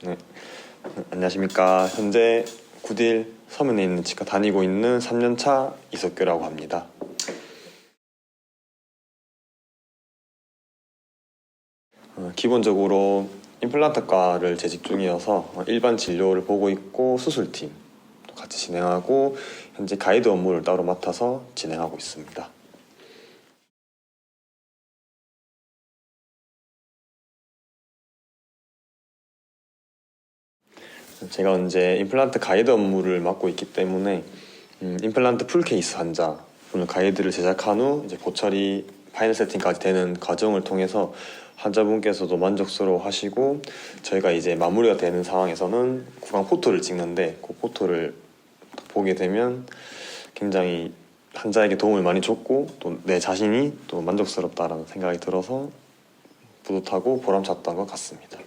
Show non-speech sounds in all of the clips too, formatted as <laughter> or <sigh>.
네. 안녕하십니까. 현재 구딜 서면에 있는 치과 다니고 있는 3년차 이석규라고 합니다. 어, 기본적으로 임플란트과를 재직 중이어서 어, 일반 진료를 보고 있고 수술팀 도 같이 진행하고 현재 가이드 업무를 따로 맡아서 진행하고 있습니다. 제가 이제 임플란트 가이드 업무를 맡고 있기 때문에 음, 임플란트 풀 케이스 환자 오늘 가이드를 제작한 후 이제 보철이 파이널 세팅까지 되는 과정을 통해서 환자분께서도 만족스러워 하시고 저희가 이제 마무리가 되는 상황에서는 구강 포토를 찍는데 그 포토를 보게 되면 굉장히 환자에게 도움을 많이 줬고 또 내 자신이 또 만족스럽다라는 생각이 들어서 뿌듯하고 보람찼던 것 같습니다.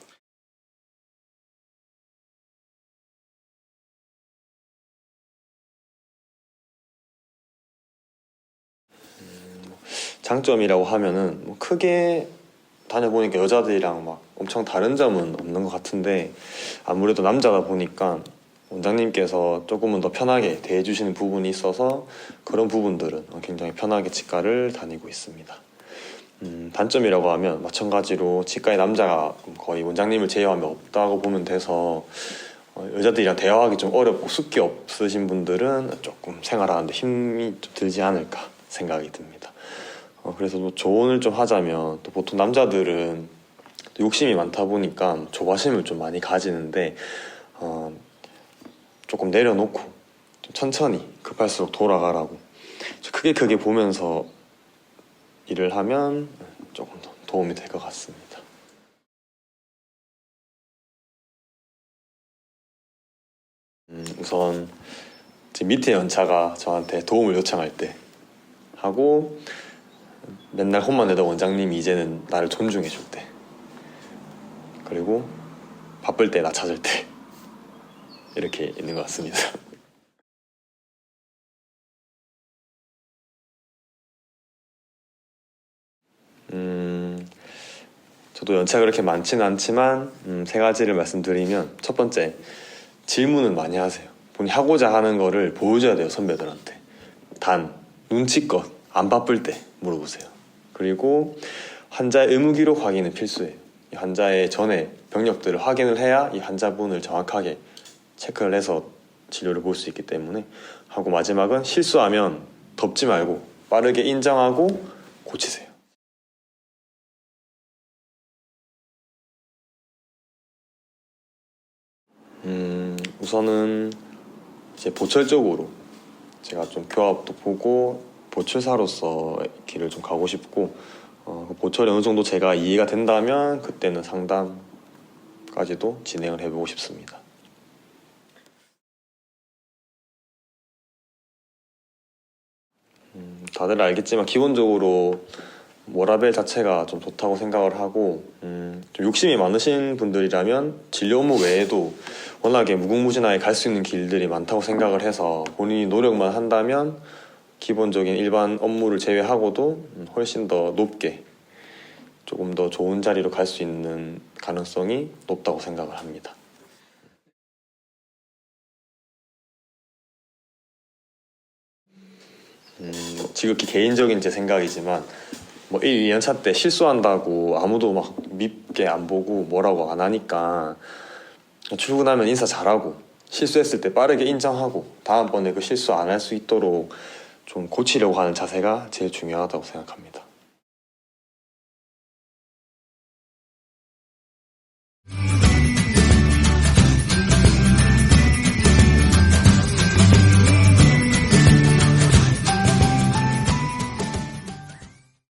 장점이라고 하면은 뭐 크게 다녀보니까 여자들이랑 막 엄청 다른 점은 없는 것 같은데 아무래도 남자다 보니까 원장님께서 조금은 더 편하게 대해주시는 부분이 있어서 그런 부분들은 굉장히 편하게 치과를 다니고 있습니다. 음, 단점이라고 하면 마찬가지로 치과에 남자가 거의 원장님을 제외하면 없다고 보면 돼서 어, 여자들이랑 대화하기 좀 어렵고 숙기 없으신 분들은 조금 생활하는데 힘이 좀 들지 않을까 생각이 듭니다. 어, 그래서 뭐 조언을 좀 하자면 또 보통 남자들은 또 욕심이 많다 보니까 조바심을 좀 많이 가지는데 어, 조금 내려놓고 좀 천천히 급할수록 돌아가라고 크게 크게 보면서 일을 하면 조금 더 도움이 될 것 같습니다. 음, 우선 제 밑에 연차가 저한테 도움을 요청할 때 하고 맨날 혼만 내던 원장님이 이제는 나를 존중해 줄 때. 그리고 바쁠 때 나 찾을 때. <laughs> 이렇게 있는 것 같습니다. <laughs> 음, 저도 연차가 그렇게 많지는 않지만 음, 세 가지를 말씀드리면 첫 번째 질문은 많이 하세요. 본인 하고자 하는 거를 보여줘야 돼요 선배들한테. 단 눈치껏 안 바쁠 때 물어보세요. 그리고 환자의 의무 기록 확인은 필수예요. 이 환자의 전에 병력들을 확인을 해야 이 환자분을 정확하게 체크를 해서 진료를 볼 수 있기 때문에 하고 마지막은 실수하면 덮지 말고 빠르게 인정하고 고치세요. 음, 우선은 이제 보철 쪽으로 제가 좀 교합도 보고 보철사로서 길을 좀 가고 싶고 어, 그 보철이 어느 정도 제가 이해가 된다면 그때는 상담까지도 진행을 해보고 싶습니다. 음, 다들 알겠지만 기본적으로 워라벨 자체가 좀 좋다고 생각을 하고 음, 좀 욕심이 많으신 분들이라면 진료 업무 외에도 워낙에 무궁무진하게 갈 수 있는 길들이 많다고 생각을 해서 본인이 노력만 한다면 기본적인 일반 업무를 제외하고도 음, 훨씬 더 높게 조금 더 좋은 자리로 갈 수 있는 가능성이 높다고 생각을 합니다. 음, 지극히 개인적인 제 생각이지만 뭐 1, 2년차 때 실수한다고 아무도 막 밉게 안 보고 뭐라고 안 하니까 출근하면 인사 잘하고 실수했을 때 빠르게 인정하고 다음번에 그 실수 안 할 수 있도록 좀 고치려고 하는 자세가 제일 중요하다고 생각합니다.